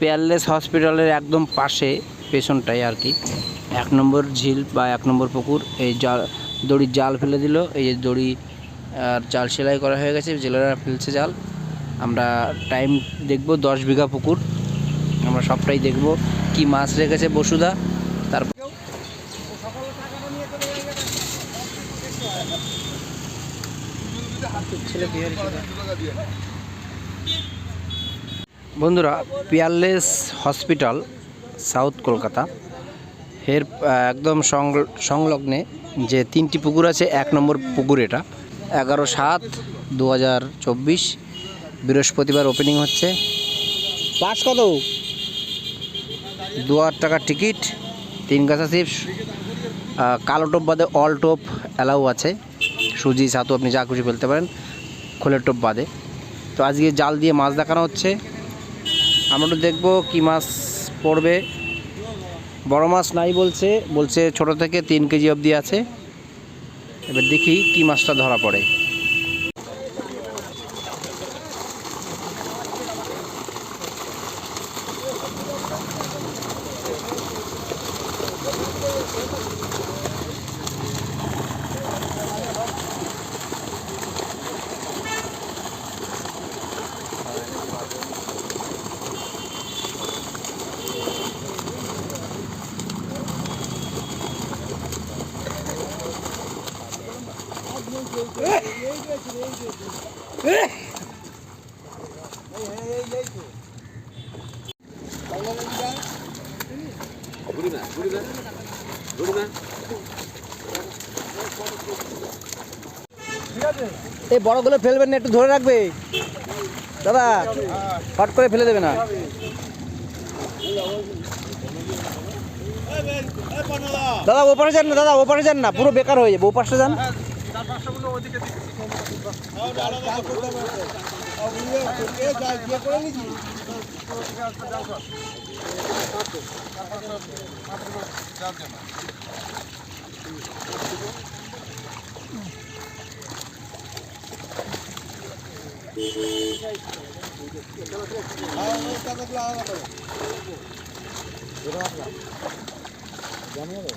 Peerless হসপিটালের একদম পাশে পেছনটাই আর কি এক নম্বর ঝিল বা এক নম্বর পুকুর, এই জাল দড়ির জাল ফেলে দিল, এই যে দড়ি আর জাল সেলাই করা হয়ে গেছে, জেলেরা ফেলছে জাল আমরা টাইম দেখব দশ বিঘা পুকুর, আমরা সবটাই দেখব কি মাছ রেখেছে বসুদা তারপর ছেলে। বন্ধুরা পিয়ারলেস হসপিটাল সাউথ কলকাতা এর একদম সংলগ্নে যে তিনটি পুকুর আছে এক নম্বর পুকুর এটা। এগারো সাত দু হাজার চব্বিশ বৃহস্পতিবার ওপেনিং হচ্ছে। পাস কত? দু হাজার টাকার টিকিট তিন গাছা চিপস কালো টোপ বাদে অল টোপ অ্যালাউ আছে। সুজি ছাতু আপনি যা খুশি ফেলতে পারেন খোলের টোপ বাদে। তো আজকে জাল দিয়ে মাছ দেখানো হচ্ছে। আমরা তো দেখব কী মাছ পড়বে। বড় মাছ নাই বলছে বলছে ছোট থেকে তিন কেজি অবধি আছে। এবার দেখি কী মাছটা ধরা পড়ে। এই বড়গুলো ফেলবেন না, একটু ধরে রাখবে। দাদা ফট করে ফেলে দেবে না। দাদা, ওপারে যান না, দাদা, ওপারে যান না, পুরো বেকার হয়ে যাবে, ওপাশে যান। বাসাগুলো ওদিকে জানিয়ে দেবো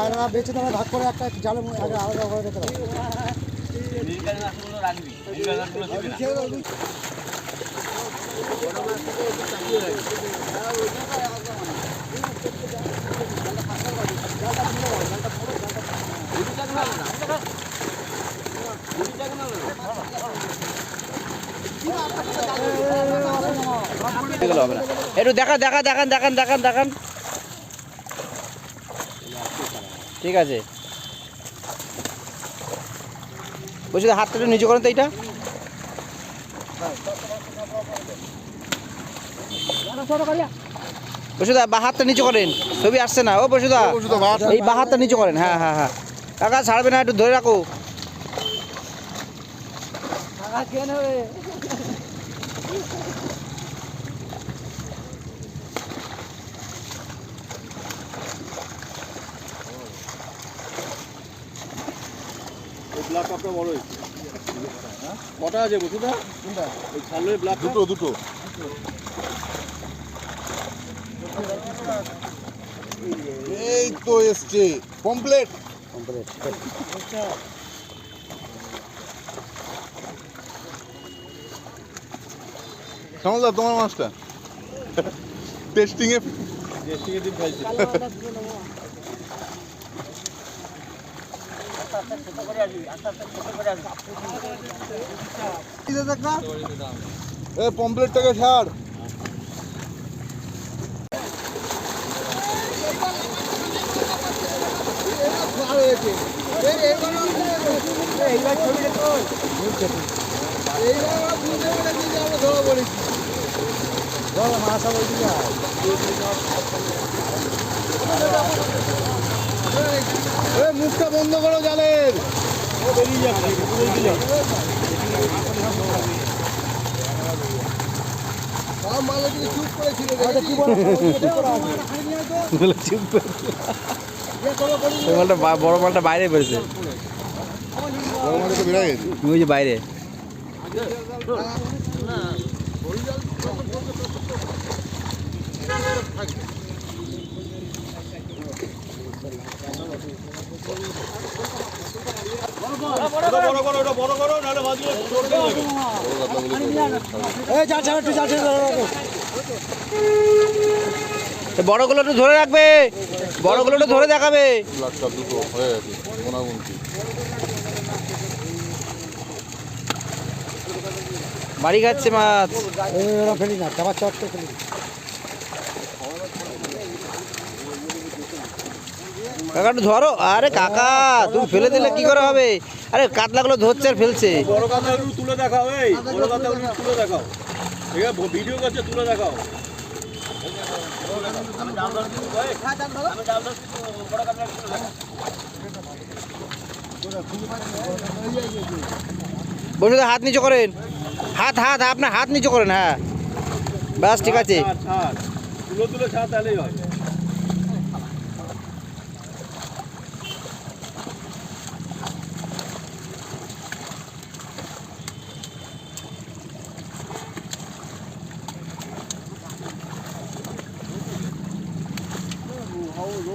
আলাদা বেঁচে তোমার ভাগ করে একটা জালে আলাদা করে রেখে দাও। এগুলো হবে না। একটু দেখা দেখা দেখান দেখান দেখান দেখান। ঠিক আছে। বলছি তো হাতটা একটু নিচু করেন তো এইটা। বসুদা বা হাতটা নিচু করেন। ছবি আসছে না। ও বসুদা এই বা হাতটা নিচু করেন। হ্যাঁ হ্যাঁ হ্যাঁ। কাকা ছাড়বে না একটু ধরে রাখো। কটা আছে বসুদা ওই ছালের ব্লাক দুটো দুটো। এই তো এসছে। কমপ্লিট। শ্যামলদা তোমার মাছটা? টেস্টিং এ টেস্টিং এ দিন খাইছি। এ পমপ্লেটটাকে ছাড় এ মুখটা বন্ধ করো জালের ওই মালটা বা- বড় মালটা বাইরে মাছ তো ওই যে বড় করো ওটা বড় করো নাহলে মাছগুলো চড়তে যাবে বড় কাতলাগুলো এই জাল ছাড়া একটু জাল ছেড়ে দাও তো বড়গুলো একটু ধরে রাখবে। বড়গুলো একটু ধরে দেখাবে। বাড়ি খাচ্ছে মাছ। ফেলি না, খাবার ফেলি। কাকা একটু ধরো। আরে কাকা তুমি ফেলে দিলে কি করে হবে? আরে কাতলাগুলো ধরছে আর ফেলছে। বড় কাতলাগুলো তুলে দেখাও এই বড় কাতলাগুলো তুলে দেখাও। ঠিক আছে ভিডিও কাছে তুলে দেখাও। বসে হাত নিচু করেন। হাত হাত আপনার হাত নিচু করেন হ্যাঁ। ব্যাস ঠিক আছে। তুলে তুলে ছাড় তাহলেই হয় একেবারে খাওয়ার এখনও কিছু তৈরি হয়নি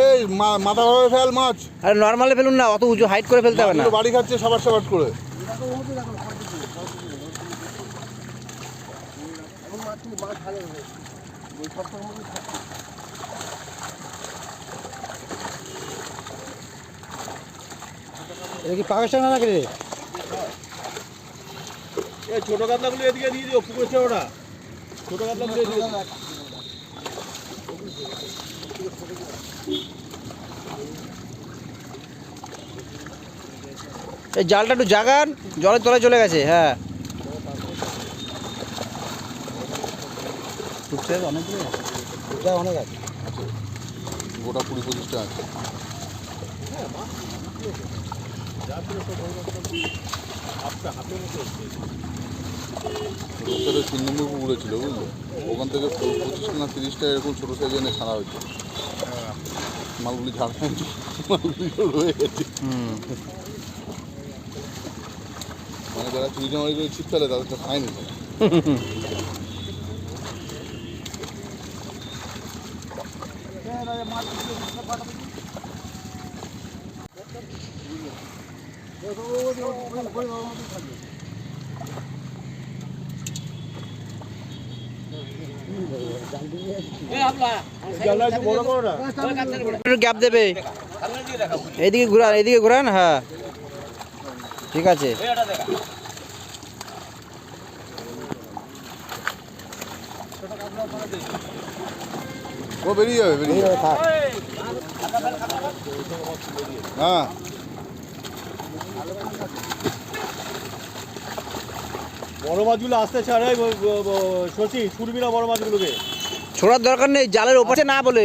এই মাথা ভাবে ফেল মাছ। আরে নর্মালে ফেলুন না অত উঁচু হাইট করে ফেলতে হবে না। বাড়ি খাচ্ছে সাবার সাবার করে। এটা কি পাকিস্তান না রে? এই ছোট কাতলাগুলো এদিকে দিয়ে দিও পুকুর ওটা ছোট কাতলাগুলো দিও। এই জালটা একটু জাগান জলের তলায় চলে গেছে হ্যাঁ। এটা অনেক আছে। গোটা কুড়ি পঁচিশটা আছে। রূপসারের তিন নম্বর পুকুরে ছিল বুঝলো ওখান থেকে পঁচিশটা না তিরিশটা এরকম ছোটো সাইজ এনে ছাড়া হয়েছে মালগুলি ঝাড় মালগুলি রয়ে গেছে মানে যারা চুরি চামারি করে ছিপ ফেলে তাদের তো খায়নি তো। জানলা একটু বড় করো না একটু গ্যাপ দেবে। এইদিকে ঘুরান এইদিকে ঘুরান হ্যাঁ। ঠিক আছে। ও বেরিয়ে যাবে বেরিয়ে যাবে। হ্যাঁ। বড় মাছগুলো আসতে ছাড়ে শশী ছুটবি না বড় মাছগুলোকে? ছোড়ার দরকার নেই জালের ওপাশে না বলে।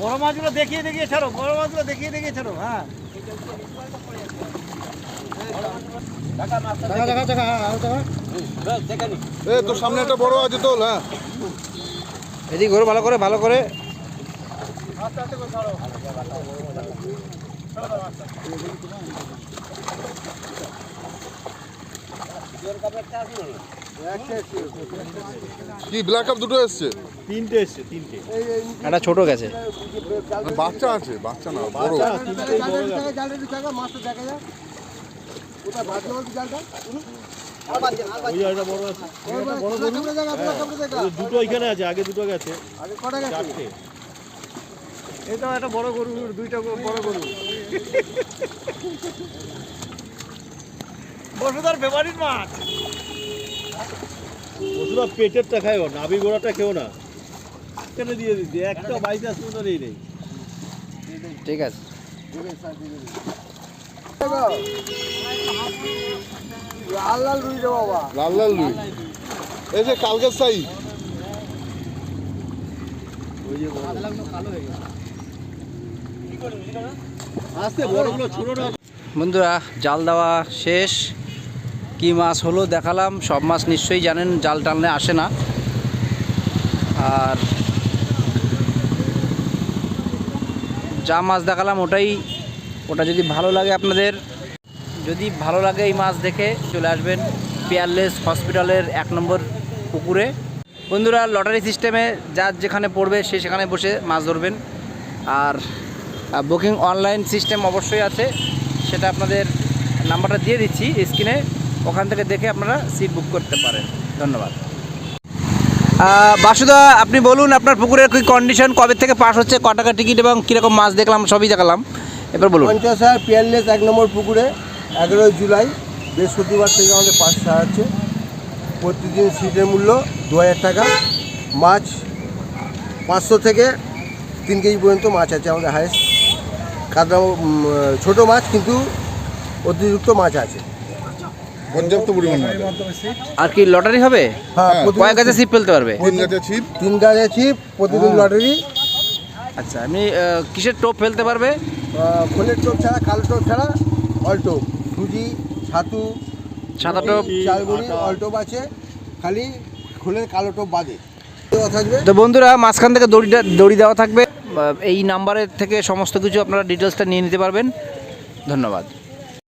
বড় মাছগুলো দেখিয়ে দেখিয়ে ছাড়ো বড় মাছগুলো দেখিয়ে দেখিয়ে ছাড়ো হ্যাঁ। হ্যাঁ তোর সামনে একটা বড় আছে তোল হ্যাঁ। এদিকে ঘুরো ভালো করে ভালো করে। কি ব্ল্যাক কাপ দুটো এসছে? তিনটে এসছে তিনটে। একটা ছোট গেছে। বাচ্চা আছে বাচ্চা না বড়। দুটো এখানে আছে আগে দুটো গেছে। আগে কটা গেছে? এটাও একটা বড় গরু দুইটা বড় গরু। বসুদার ফেভারিট মাছ। বসুদা পেটেরটা খাইও নাভি গোড়াটা খেও না। এখানে দিয়ে একটা মতো নেই নেই ঠিক আছে। লাল লাল রুই রে বাবা। লাল লাল রুই। এই যে কালকের সাই আস্তে বড়গুলো ছোট বন্ধুরা জাল দেওয়া শেষ। কি মাছ হলো দেখালাম, সব মাছ নিশ্চয়ই জানেন, জাল টানলে আসে না। আর যা মাছ দেখালাম ওটাই, ওটা যদি ভালো লাগে আপনাদের, যদি ভালো লাগে এই মাছ দেখে, চলে আসবেন পেয়ারলেস হসপিটালের এক নম্বর পুকুরে। বন্ধুরা, লটারি সিস্টেমে যার যেখানে পড়বে, সে সেখানে বসে মাছ ধরবেন। আর বুকিং অনলাইন সিস্টেম অবশ্যই আছে, সেটা আপনাদের নাম্বারটা দিয়ে দিচ্ছি স্ক্রিনে। ওখান থেকে দেখে আপনারা সিট বুক করতে পারেন। ধন্যবাদ। বাসুদা আপনি বলুন আপনার পুকুরের কি কন্ডিশন কবে থেকে পাস হচ্ছে ক টাকা টিকিট এবং কীরকম মাছ দেখলাম সবই দেখালাম। এবার বলুন। পঞ্চাশ হাজার পিয়ারলেস এক নম্বর পুকুরে এগারোই জুলাই বৃহস্পতিবার থেকে আমাদের পাঁচ সাহায্যে প্রতিদিন সিটের মূল্য দু হাজার টাকা। মাছ পাঁচশো থেকে তিন কেজি পর্যন্ত মাছ আছে আমাদের হায়েস্ট উম, ছোটো মাছ কিন্তু অতিরিক্ত মাছ আছে। পর্যাপ্ত পরিমাণ আর কি লটারি হবে? হ্যাঁ কয়েক গাছে সিপ ফেলতে পারবে? তিন গাছে ছিপ। তিন গাছে ছিপ প্রতিদিন লটারি। আচ্ছা আহ, কিসের টোপ ফেলতে পারবে? খোলের টোপ ছাড়া কালো টোপ ছাড়া অল্টোপ সুজি ছাতু সাদা টোপ চালগুড়ি অল্টোপ আছে। খালি খোলের কালো টোপ বাদে। তো বন্ধুরা মাঝখান থেকে দড়িটা দড়ি দেওয়া থাকবে। এই নাম্বারের থেকে সমস্ত কিছু আপনারা ডিটেলসটা নিয়ে নিতে পারবেন। ধন্যবাদ।